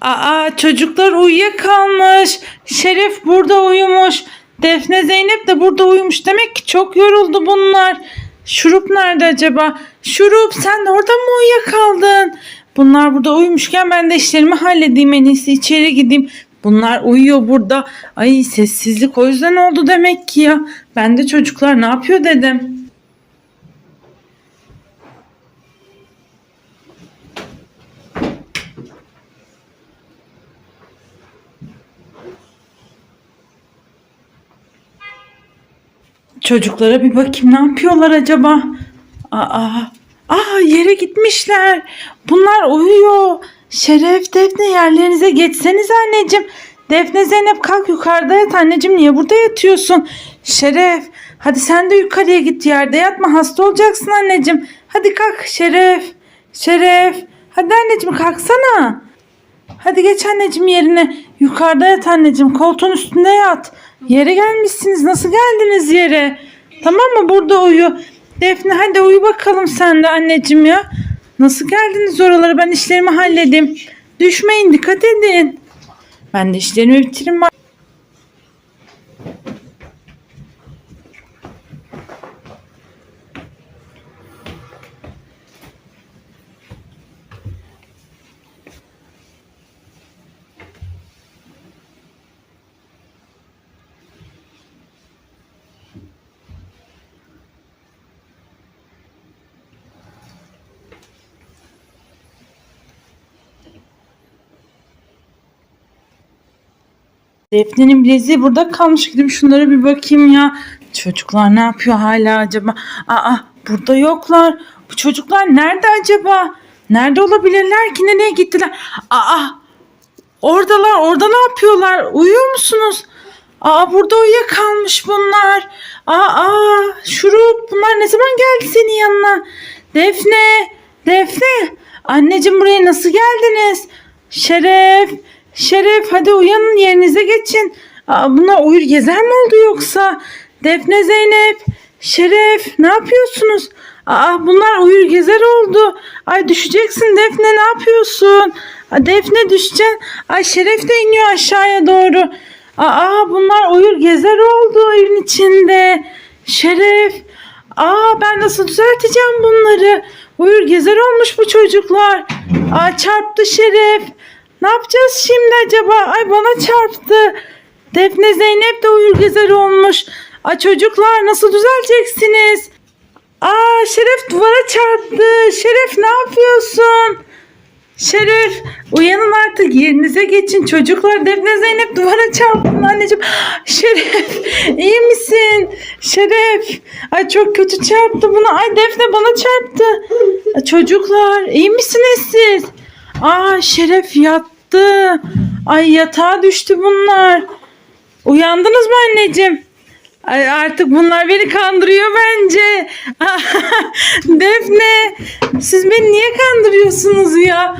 Aa çocuklar uyuyakalmış. Şeref burada uyumuş. Defne Zeynep de burada uyumuş. Demek ki çok yoruldu bunlar. Şurup nerede acaba? Şurup sen orada mı uyuyakaldın? Bunlar burada uyumuşken ben de işlerimi halledeyim en iyisi içeri gideyim. Bunlar uyuyor burada. Ay sessizlik o yüzden oldu demek ki ya. Ben de çocuklar ne yapıyor dedim. Çocuklara bir bakayım ne yapıyorlar acaba? Aa, aa yere gitmişler. Bunlar uyuyor. Şeref, Defne yerlerinize geçseniz anneciğim. Defne Zeynep kalk yukarıda yat anneciğim. Niye burada yatıyorsun? Şeref, hadi sen de yukarıya git yerde yatma. Hasta olacaksın anneciğim. Hadi kalk Şeref. Şeref. Hadi anneciğim kalksana. Hadi geç anneciğim yerine. Yukarıda yat anneciğim. Koltuğun üstünde yat. Yere gelmişsiniz. Nasıl geldiniz yere? Tamam mı? Burada uyu. Defne hadi uyu bakalım sen de anneciğim ya. Nasıl geldiniz oralara? Ben işlerimi halledeyim. Düşmeyin dikkat edin. Ben de işlerimi bitireyim. Defne'nin bileziği burada kalmış. Gidip şunlara bir bakayım ya. Çocuklar ne yapıyor hala acaba? Aa burada yoklar. Bu çocuklar nerede acaba? Nerede olabilirler ki? Nereye gittiler? Aa oradalar. Orada ne yapıyorlar? Uyuyor musunuz? Aa burada uyuyakalmış bunlar. Aa şurup bunlar ne zaman geldi senin yanına? Defne, Defne. Anneciğim buraya nasıl geldiniz? Şeref, Şeref hadi uyanın yerinize geçin. Aa, bunlar uyur gezer mi oldu yoksa? Defne Zeynep, Şeref ne yapıyorsunuz? Aa, bunlar uyur gezer oldu. Ay düşeceksin Defne ne yapıyorsun? Aa, Defne düşeceksin. Ay Şeref de iniyor aşağıya doğru. Aa bunlar uyur gezer oldu evin içinde. Şeref. Aa ben nasıl düzelteceğim bunları? Uyur gezer olmuş bu çocuklar. Aa çarptı Şeref. Ne yapacağız şimdi acaba? Ay bana çarptı. Defne Zeynep de uyur gezer olmuş. Ay çocuklar nasıl düzelteceksiniz? Aa Şeref duvara çarptı. Şeref ne yapıyorsun? Şeref uyanın artık yerinize geçin çocuklar. Defne Zeynep duvara çarptın anneciğim. Şeref iyi misin? Şeref ay çok kötü çarptı buna. Ay Defne bana çarptı. Çocuklar iyi misiniz siz? Aa Şeref yattı. Ay yatağa düştü bunlar. Uyandınız mı anneciğim? Ay artık bunlar beni kandırıyor bence. Defne siz beni niye kandırıyorsunuz ya?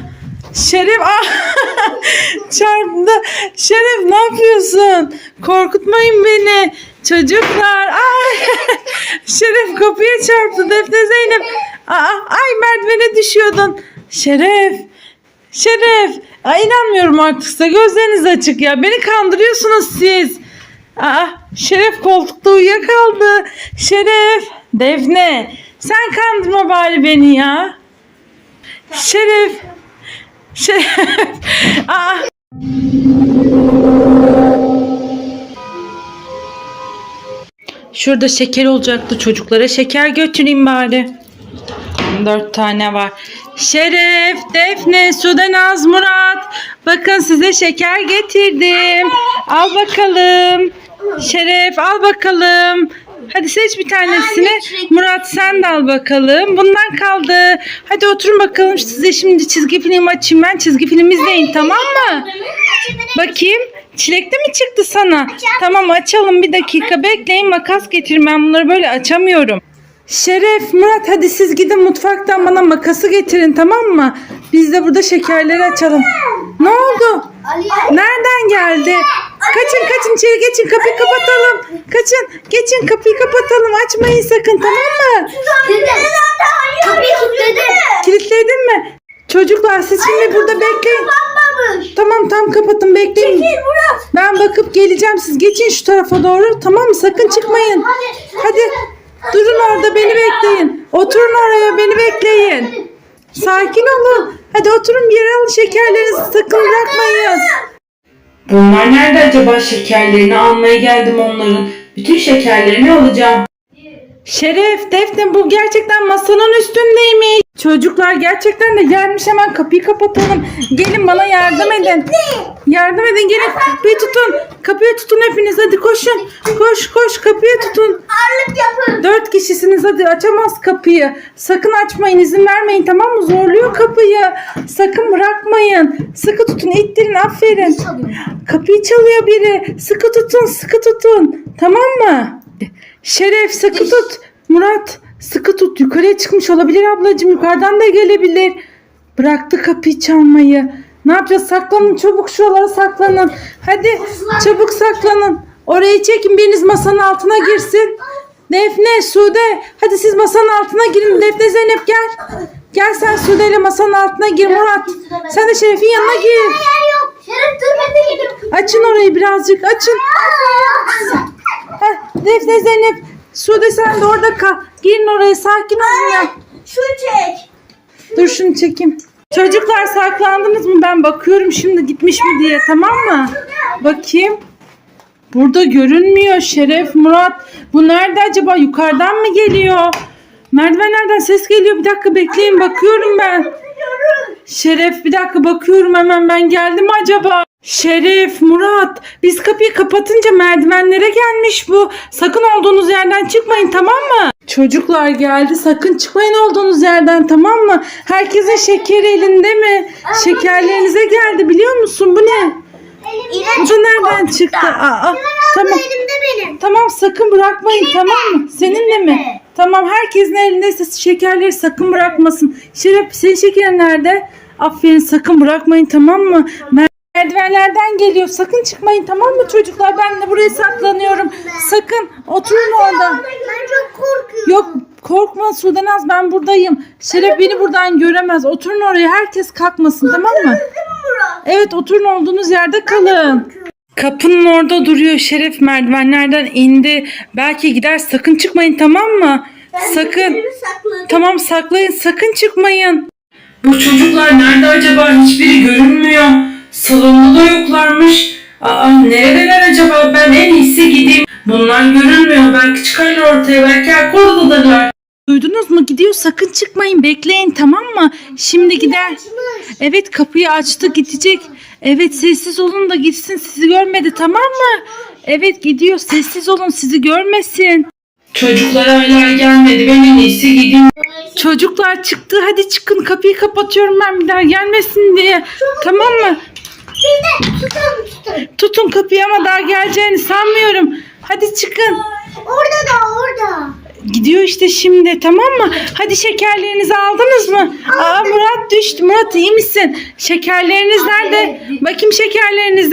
Şeref ah, çarptı. Şeref ne yapıyorsun? Korkutmayın beni. Çocuklar. Ay, Şeref kapıya çarptı. Defne Zeynep. Aa, ay merdivene düşüyordun. Şeref. Şeref. Ay inanmıyorum artık size. Gözleriniz açık ya. Beni kandırıyorsunuz siz. Aa, Şeref koltukta uyuyakaldı. Şeref. Defne. Sen kandırma bari beni ya. Şeref. Şeref. Aa. Şurada şeker olacaktı çocuklara. Şeker götüreyim bari. Dört tane var. Şeref, Defne, Sudanaz, Murat. Bakın size şeker getirdim. Al bakalım. Şeref al bakalım. Hadi seç bir tanesini. Murat sen de al bakalım. Bundan kaldı. Hadi oturun bakalım. Size şimdi çizgi film açayım ben. Çizgi film izleyin tamam mı? Bakayım. Çilekli mi çıktı sana? Tamam açalım bir dakika. Bekleyin makas getirin. Ben bunları böyle açamıyorum. Şeref, Murat hadi siz gidin mutfaktan bana makası getirin tamam mı? Biz de burada şekerleri açalım. Ne oldu? Nereden geldi? Kaçın kaçın içeri geçin kapıyı kapatalım. Kaçın geçin kapıyı kapatalım açmayın sakın tamam mı? Kapıyı kilitledi. Kilitledin mi? Çocuklar siz şimdi burada bekleyin. Tamam tam kapatın bekleyin. Çekil Murat. Ben bakıp geleceğim. Siz geçin şu tarafa doğru. Tamam mı? Sakın çıkmayın. Hadi. Durun orada beni bekleyin. Oturun oraya beni bekleyin. Sakin olun. Hadi oturun bir yere alın şekerlerinizi sakın bırakmayın. Bunlar nerede acaba şekerlerini almaya geldim onların. Bütün şekerlerini alacağım. Şeref, Defne bu gerçekten masanın üstündeymiş. Çocuklar gerçekten de gelmiş hemen kapıyı kapatalım. Gelin bana yardım edin. Yardım edin gelin kapıyı tutun. Kapıyı tutun hepiniz hadi koşun. Koş koş kapıyı tutun. Ağırlık yapın. Dört kişisiniz hadi açamaz kapıyı. Sakın açmayın izin vermeyin tamam mı? Zorluyor kapıyı. Sakın bırakmayın. Sıkı tutun ittirin aferin. Kapıyı çalıyor biri. Sıkı tutun sıkı tutun. Tamam mı? Şeref sıkı tut. Murat sıkı tut. Yukarıya çıkmış olabilir ablacığım. Yukarıdan da gelebilir. Bıraktı kapıyı çalmayı. Ne yapacağız? Saklanın çabuk şuralara saklanın. Hadi çabuk saklanın. Orayı çekin biriniz masanın altına girsin. Defne, Sude. Hadi siz masanın altına girin. Defne, Zeynep gel. Gel sen Sude ile masanın altına gir Murat. Sen de Şeref'in yanına gir. Açın orayı birazcık açın. Defne, Zeynep. Sude sen de orada kal. Girin oraya sakin olun ya. Şu çek. Dur şunu çekeyim. Çocuklar saklandınız mı? Ben bakıyorum şimdi gitmiş mi diye tamam mı? Bakayım. Burada görünmüyor Şeref, Murat. Bu nerede acaba? Yukarıdan mı geliyor? Merdivenlerden ses geliyor. Bir dakika bekleyin bakıyorum ben. Şeref bir dakika bakıyorum hemen ben geldim acaba? Şeref, Murat biz kapıyı kapatınca merdivenlere gelmiş bu. Sakın olduğunuz yerden çıkmayın tamam mı? Çocuklar geldi sakın çıkmayın olduğunuz yerden tamam mı? Herkesin şekeri elinde mi? Şekerlerinize geldi biliyor musun bu ne? Bu da nereden çıktı? Aa, tamam. Elimde benim. Tamam sakın bırakmayın tamam mı? Seninle mi? Tamam herkesin elindeyse şekerleri sakın bırakmasın. Şeref senin şekerin nerede? Aferin sakın bırakmayın tamam mı? Merdivenlerden geliyor. Sakın çıkmayın tamam mı çocuklar? Ben de buraya saklanıyorum. Sakın oturun orada. Ben çok korkuyorum. Yok korkma Sudanaz ben buradayım. Şeref beni buradan göremez. Oturun oraya herkes kalkmasın tamam mı? Evet oturun olduğunuz yerde kalın. Kapının orada duruyor Şeref merdivenlerden indi. Belki gider sakın çıkmayın tamam mı? Sakın. Tamam saklayın sakın çıkmayın. Bu çocuklar nerede acaba? Hiçbiri görünmüyor. Salonda da yoklarmış. Aa neredeler acaba? Ben en iyisi gideyim. Bunlar görünmüyor. Belki çıkarlar ortaya. Belki arka odadalar. Duydunuz mu? Gidiyor. Sakın çıkmayın. Bekleyin tamam mı? Şimdi gider. Evet kapıyı açtı gidecek. Evet sessiz olun da gitsin sizi görmedi tamam mı? Evet gidiyor sessiz olun sizi görmesin. Çocuklar hala gelmedi ben en iyisi gideyim. Çocuklar çıktı hadi çıkın kapıyı kapatıyorum ben bir daha gelmesin diye. Tamam mı? Bir de tutalım tutalım. Tutun kapıyı ama daha geleceğini sanmıyorum. Hadi çıkın. Orada da orada. Gidiyor işte şimdi tamam mı? Hadi şekerlerinizi aldınız mı? Aa Murat düştü. Murat iyi misin? Şekerleriniz nerede? Bakayım şekerleriniz